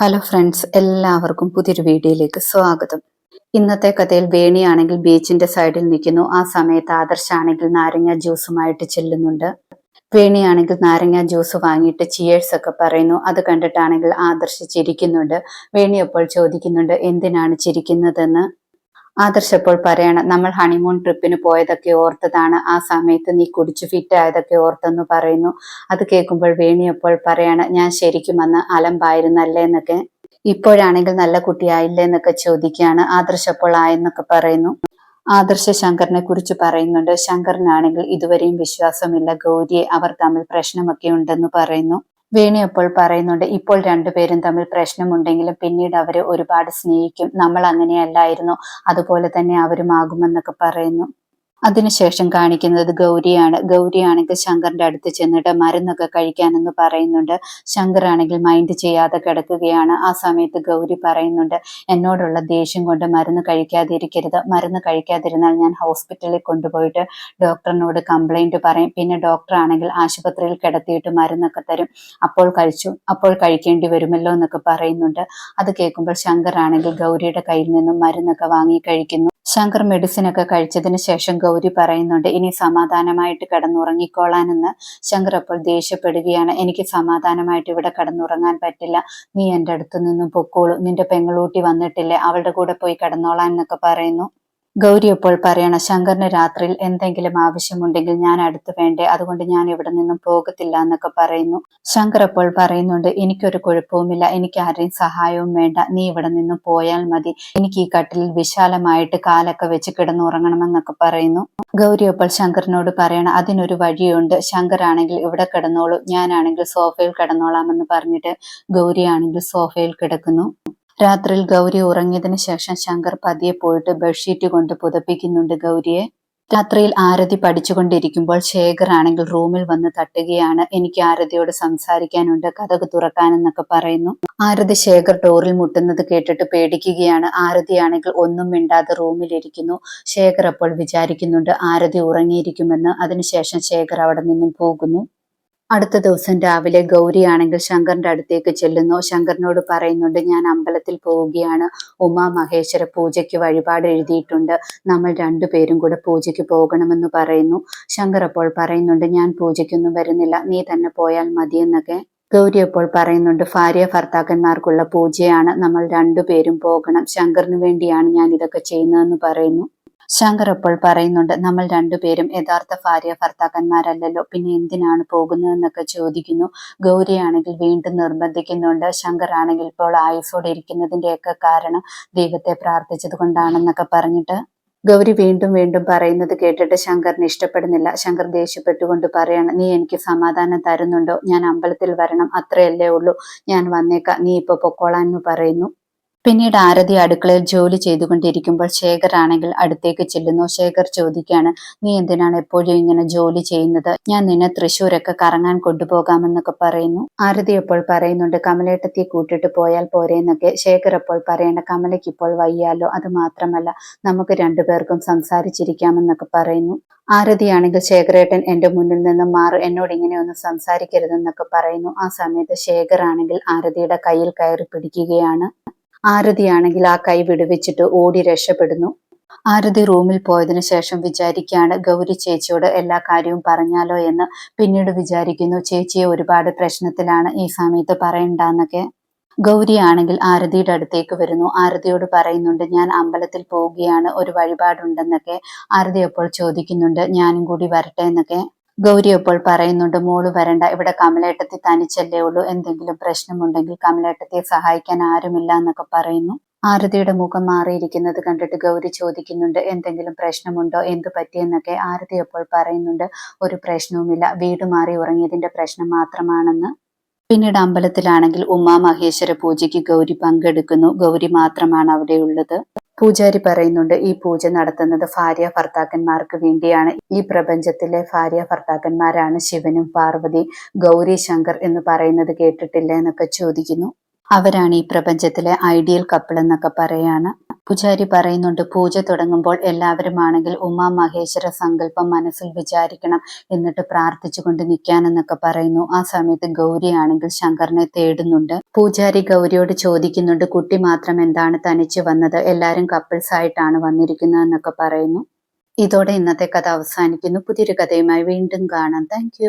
Hello friends എല്ലാവർക്കും പുതിയൊരു വീഡിയോയിലേക്ക് സ്വാഗതം. ഇന്നത്തെ കഥയിൽ വേണിയാണെങ്കിൽ ബീച്ചിന്റെ സൈഡിൽ നിൽക്കുന്നു. ആ സമയത്ത് ആദർശാണെങ്കിൽ നാരങ്ങ ജ്യൂസുമായിട്ട് ചെല്ലുന്നുണ്ട്. വേണിയാണെങ്കിൽ നാരങ്ങ ജ്യൂസ് വാങ്ങിയിട്ട് ചിയേഴ്സ് ഒക്കെ പറയുന്നു. അത് കണ്ടിട്ടാണെങ്കിൽ ആദർശ് ചിരിക്കുന്നുണ്ട്. വേണി അപ്പോൾ ചോദിക്കുന്നുണ്ട് എന്തിനാണ് ചിരിക്കുന്നതെന്ന്? ആദർശ് അപ്പോൾ പറയണം നമ്മൾ ഹണിമൂൺ ട്രിപ്പിന് പോയതൊക്കെ ഓർത്തതാണ്. ആ സമയത്ത് നീ കുടിച്ചു ഫിറ്റ് ആയതൊക്കെ ഓർത്തെന്ന് പറയുന്നു. അത് കേൾക്കുമ്പോൾ വേണിയപ്പോൾ പറയണം ഞാൻ ശരിക്കും അന്ന് അലമ്പായിരുന്നല്ലേ എന്നൊക്കെ. ഇപ്പോഴാണെങ്കിൽ നല്ല കുട്ടിയായില്ലേ എന്നൊക്കെ ചോദിക്കുകയാണ് ആദർശ് അപ്പോൾ ആയെന്നൊക്കെ പറയുന്നു. ആദർശ ശങ്കറിനെ കുറിച്ച് പറയുന്നുണ്ട് ശങ്കറിനാണെങ്കിൽ ഇതുവരെയും വിശ്വാസമില്ല ഗൗരിയെ അവർ തമ്മിൽ പ്രശ്നമൊക്കെ ഉണ്ടെന്ന് പറയുന്നു. വേണി അപ്പോൾ പറയുന്നുണ്ട് ഇപ്പോൾ രണ്ടുപേരും തമ്മിൽ പ്രശ്നമുണ്ടെങ്കിലും പിന്നീട് അവരെ ഒരുപാട് സ്നേഹിക്കും. നമ്മൾ അങ്ങനെയല്ലായിരുന്നു. അതുപോലെ തന്നെ അവരുമാകുമെന്നൊക്കെ പറയുന്നു. അതിനുശേഷം കാണിക്കുന്നത് ഗൗരിയാണ്. ഗൗരിയാണെങ്കിൽ ശങ്കറിന്റെ അടുത്ത് ചെന്നിട്ട് മരുന്നൊക്കെ കഴിക്കാനെന്ന് പറയുന്നുണ്ട്. ശങ്കർ ആണെങ്കിൽ മൈൻഡ് ചെയ്യാതെ കിടക്കുകയാണ്. ആ സമയത്ത് ഗൗരി പറയുന്നുണ്ട് എന്നോടുള്ള ദേഷ്യം കൊണ്ട് മരുന്ന് കഴിക്കാതിരിക്കരുത്. മരുന്ന് കഴിക്കാതിരുന്നാൽ ഞാൻ ഹോസ്പിറ്റലിൽ കൊണ്ടുപോയിട്ട് ഡോക്ടറിനോട് കംപ്ലൈന്റ് പറയും. പിന്നെ ഡോക്ടർ ആണെങ്കിൽ ആശുപത്രിയിൽ കിടത്തിയിട്ട് മരുന്നൊക്കെ തരും. അപ്പോൾ കഴിച്ചു. അപ്പോൾ കഴിക്കേണ്ടി വരുമല്ലോ എന്നൊക്കെ പറയുന്നുണ്ട്. അത് കേൾക്കുമ്പോൾ ശങ്കർ ആണെങ്കിൽ ഗൗരിയുടെ കയ്യിൽ നിന്നും മരുന്നൊക്കെ വാങ്ങി കഴിക്കുന്നു. ശങ്കർ മെഡിസിൻ ഒക്കെ കഴിച്ചതിന് ശേഷം ഗൗരി പറയുന്നുണ്ട് ഇനി സമാധാനമായിട്ട് കിടന്നുറങ്ങിക്കോളാനെന്ന്. ശങ്കർ അപ്പോൾ ദേഷ്യപ്പെടുകയാണ് എനിക്ക് സമാധാനമായിട്ട് ഇവിടെ കിടന്നുറങ്ങാൻ പറ്റില്ല. നീ എന്റെ അടുത്ത് നിന്നും പൊക്കോളൂ. നിന്റെ പെങ്ങളൂട്ടി വന്നിട്ടില്ലേ അവളുടെ കൂടെ പോയി കിടന്നോളാൻ എന്നൊക്കെ പറയുന്നു. ഗൗരി അപ്പോൾ പറയണം ശങ്കറിന് രാത്രിയിൽ എന്തെങ്കിലും ആവശ്യമുണ്ടെങ്കിൽ ഞാൻ അടുത്ത് വേണ്ടേ? അതുകൊണ്ട് ഞാൻ ഇവിടെ നിന്നും പോകത്തില്ല എന്നൊക്കെ പറയുന്നു. ശങ്കർ അപ്പോൾ പറയുന്നുണ്ട് എനിക്കൊരു കുഴപ്പവുമില്ല എനിക്ക് ആരെയും സഹായവും വേണ്ട. നീ ഇവിടെ നിന്നും പോയാൽ മതി. എനിക്ക് ഈ കട്ടിലിൽ വിശാലമായിട്ട് കാലൊക്കെ വെച്ച് കിടന്നുറങ്ങണമെന്നൊക്കെ പറയുന്നു. ഗൗരി അപ്പോൾ ശങ്കറിനോട് പറയണം അതിനൊരു വഴിയുണ്ട്. ശങ്കർ ആണെങ്കിൽ ഇവിടെ കിടന്നോളൂ. ഞാനാണെങ്കിൽ സോഫയിൽ കിടന്നോളാമെന്ന് പറഞ്ഞിട്ട് ഗൗരി ആണെങ്കിൽ സോഫയിൽ കിടക്കുന്നു. രാത്രിയിൽ ഗൗരി ഉറങ്ങിയതിന് ശേഷം ശങ്കർ പതിയെ പോയിട്ട് ബെഡ്ഷീറ്റ് കൊണ്ട് പുതപ്പിക്കുന്നുണ്ട് ഗൗരിയെ. രാത്രിയിൽ ആരതി പഠിച്ചുകൊണ്ടിരിക്കുമ്പോൾ ശേഖർ ആണെങ്കിൽ റൂമിൽ വന്ന് തട്ടുകയാണ്. എനിക്ക് ആരതിയോട് സംസാരിക്കാനുണ്ട് കഥക് തുറക്കാനെന്നൊക്കെ പറയുന്നു. ആരതി ശേഖർ ഡോറിൽ മുട്ടുന്നത് കേട്ടിട്ട് പേടിക്കുകയാണ്. ആരതി ആണെങ്കിൽ ഒന്നും മിണ്ടാതെ റൂമിലിരിക്കുന്നു ശേഖർ അപ്പോൾ വിചാരിക്കുന്നുണ്ട് ആരതി ഉറങ്ങിയിരിക്കുമെന്ന്. അതിനുശേഷം ശേഖർ അവിടെ നിന്നും പോകുന്നു. അടുത്ത ദിവസം രാവിലെ ഗൗരിയാണെങ്കിൽ ശങ്കറിന്റെ അടുത്തേക്ക് ചെല്ലുന്നു. ശങ്കറിനോട് പറയുന്നുണ്ട് ഞാൻ അമ്പലത്തിൽ പോവുകയാണ്. ഉമാ മഹേശ്വര പൂജയ്ക്ക് വഴിപാട് എഴുതിയിട്ടുണ്ട്. നമ്മൾ രണ്ടുപേരും കൂടെ പൂജയ്ക്ക് പോകണമെന്ന് പറയുന്നു. ശങ്കർ അപ്പോൾ പറയുന്നുണ്ട് ഞാൻ പൂജയ്ക്കൊന്നും വരുന്നില്ല. നീ തന്നെ പോയാൽ മതിയെന്നൊക്കെ. ഗൗരി അപ്പോൾ പറയുന്നുണ്ട് ഭാര്യ ഭർത്താക്കന്മാർക്കുള്ള പൂജയാണ്. നമ്മൾ രണ്ടുപേരും പോകണം. ശങ്കറിന് വേണ്ടിയാണ് ഞാൻ ഇതൊക്കെ ചെയ്യുന്നതെന്ന് പറയുന്നു. ശങ്കർ അപ്പോൾ പറയുന്നുണ്ട് നമ്മൾ രണ്ടുപേരും യഥാർത്ഥ ഭാര്യ ഭർത്താക്കന്മാരല്ലല്ലോ പിന്നെ എന്തിനാണ് പോകുന്നതെന്നൊക്കെ ചോദിക്കുന്നു. ഗൗരിയാണെങ്കിൽ വീണ്ടും നിർബന്ധിക്കുന്നുണ്ട്. ശങ്കർ ആണെങ്കിൽ ഇപ്പോൾ ആയുസോടെ ഇരിക്കുന്നതിന്റെയൊക്കെ കാരണം ദൈവത്തെ പ്രാർത്ഥിച്ചത് കൊണ്ടാണെന്നൊക്കെ പറഞ്ഞിട്ട് ഗൗരി വീണ്ടും വീണ്ടും പറയുന്നത് കേട്ടിട്ട് ശങ്കറിന് ഇഷ്ടപ്പെടുന്നില്ല. ശങ്കർ ദേഷ്യപ്പെട്ടുകൊണ്ട് പറയാണ് നീ എനിക്ക് സമാധാനം തരുന്നുണ്ടോ? ഞാൻ അമ്പലത്തിൽ വരണം അത്രയല്ലേ ഉള്ളൂ. ഞാൻ വന്നേക്കാം. നീ ഇപ്പൊ പൊക്കോളാൻ എന്ന് പറയുന്നു. പിന്നീട് ആരതി അടുക്കളയിൽ ജോലി ചെയ്തുകൊണ്ടിരിക്കുമ്പോൾ ശേഖർ ആണെങ്കിൽ അടുത്തേക്ക് ചെല്ലുന്നു. ശേഖർ ചോദിക്കുകയാണ് നീ എന്തിനാണ് എപ്പോഴും ഇങ്ങനെ ജോലി ചെയ്യുന്നത്? ഞാൻ നിന്നെ തൃശ്ശൂരൊക്കെ കറങ്ങാൻ കൊണ്ടുപോകാമെന്നൊക്കെ പറയുന്നു. ആരതി അപ്പോൾ പറയുന്നുണ്ട് കമലേട്ടത്തി കൂട്ടിട്ട് പോയാൽ പോരേന്നൊക്കെ. ശേഖർ അപ്പോൾ പറയേണ്ട കമലയ്ക്ക് ഇപ്പോൾ വയ്യാലോ? അത് മാത്രമല്ല നമുക്ക് രണ്ടുപേർക്കും സംസാരിച്ചിരിക്കാമെന്നൊക്കെ പറയുന്നു. ആരതിയാണെങ്കിൽ ശേഖരേട്ടൻ എന്റെ മുന്നിൽ നിന്ന് മാറി എന്നോട് ഇങ്ങനെയൊന്നും സംസാരിക്കരുതെന്നൊക്കെ പറയുന്നു. ആ സമയത്ത് ശേഖർ ആണെങ്കിൽ ആരതിയുടെ കയ്യിൽ കയറി പിടിക്കുകയാണ്. ആരതിയാണെങ്കിൽ ആ കൈ വിടുവിച്ചിട്ട് ഓടി രക്ഷപ്പെടുന്നു. ആരതി റൂമിൽ പോയതിനു ശേഷം വിചാരിക്കുകയാണ് ഗൗരി ചേച്ചിയോട് എല്ലാ കാര്യവും പറഞ്ഞാലോ എന്ന്. പിന്നീട് വിചാരിക്കുന്നു ചേച്ചിയെ ഒരുപാട് പ്രശ്നത്തിലാണ് ഈ സമയത്ത് പറയണ്ടെന്നൊക്കെ. ഗൗരി ആണെങ്കിൽ ആരതിയുടെ അടുത്തേക്ക് വരുന്നു. ആരതിയോട് പറയുന്നുണ്ട് ഞാൻ അമ്പലത്തിൽ പോവുകയാണ് ഒരു വഴിപാടുണ്ടെന്നൊക്കെ. ആരതി അപ്പോൾ ചോദിക്കുന്നുണ്ട് ഞാനും കൂടി വരട്ടെ എന്നൊക്കെ. ഗൗരി അപ്പോൾ പറയുന്നുണ്ട് മോൾ വരണ്ട ഇവിടെ കമലേട്ടത്തി തനിച്ചല്ലേ ഉള്ളൂ എന്തെങ്കിലും പ്രശ്നമുണ്ടെങ്കിൽ കമലേട്ടത്തെ സഹായിക്കാൻ ആരുമില്ല എന്നൊക്കെ പറയുന്നു. ആരതിയുടെ മുഖം മാറിയിരിക്കുന്നത് കണ്ടിട്ട് ഗൗരി ചോദിക്കുന്നുണ്ട് എന്തെങ്കിലും പ്രശ്നമുണ്ടോ എന്ത് പറ്റിയെന്നൊക്കെ ആരതി അപ്പോൾ പറയുന്നുണ്ട് ഒരു പ്രശ്നവുമില്ല വീട് മാറി ഉറങ്ങിയതിന്റെ പ്രശ്നം മാത്രമാണെന്ന്. പിന്നീട് അമ്പലത്തിലാണെങ്കിൽ ഉമാ മഹേശ്വര പൂജയ്ക്ക് ഗൗരി പങ്കെടുക്കുന്നു ഗൗരി മാത്രമാണ് അവിടെ ഉള്ളത് പൂജാരി പറയുന്നുണ്ട് ഈ പൂജ നടത്തുന്നത് ഭാര്യ ഭർത്താക്കന്മാർക്ക് വേണ്ടിയാണ്. ഈ പ്രപഞ്ചത്തിലെ ഭാര്യ ഭർത്താക്കന്മാരാണ് ശിവനും പാർവതി ഗൗരി ശങ്കർ എന്ന് പറയുന്നത് കേട്ടിട്ടില്ല? എന്നൊക്കെ ചോദിക്കുന്നു. അവരാണ് ഈ പ്രപഞ്ചത്തിലെ ഐഡിയൽ കപ്പിൾ എന്നൊക്കെ പറയാണ്. പൂജാരി പറയുന്നുണ്ട് പൂജ തുടങ്ങുമ്പോൾ എല്ലാവരും ആണെങ്കിൽ ഉമാ മഹേശ്വര സങ്കല്പം മനസ്സിൽ വിചാരിക്കണം എന്നിട്ട് പ്രാർത്ഥിച്ചുകൊണ്ട് നിൽക്കാനെന്നൊക്കെ പറയുന്നു. ആ സമയത്ത് ഗൗരി ആണെങ്കിൽ ശങ്കറിനെ തേടുന്നുണ്ട്. പൂജാരി ഗൗരിയോട് ചോദിക്കുന്നുണ്ട് കുട്ടി മാത്രം എന്താണ് തനിച്ച് വന്നത്? എല്ലാവരും കപ്പിൾസ് ആയിട്ടാണ് വന്നിരിക്കുന്നത് എന്നൊക്കെ പറയുന്നു. ഇതോടെ ഇന്നത്തെ കഥ അവസാനിക്കുന്നു. പുതിയൊരു കഥയുമായി വീണ്ടും കാണാം. താങ്ക്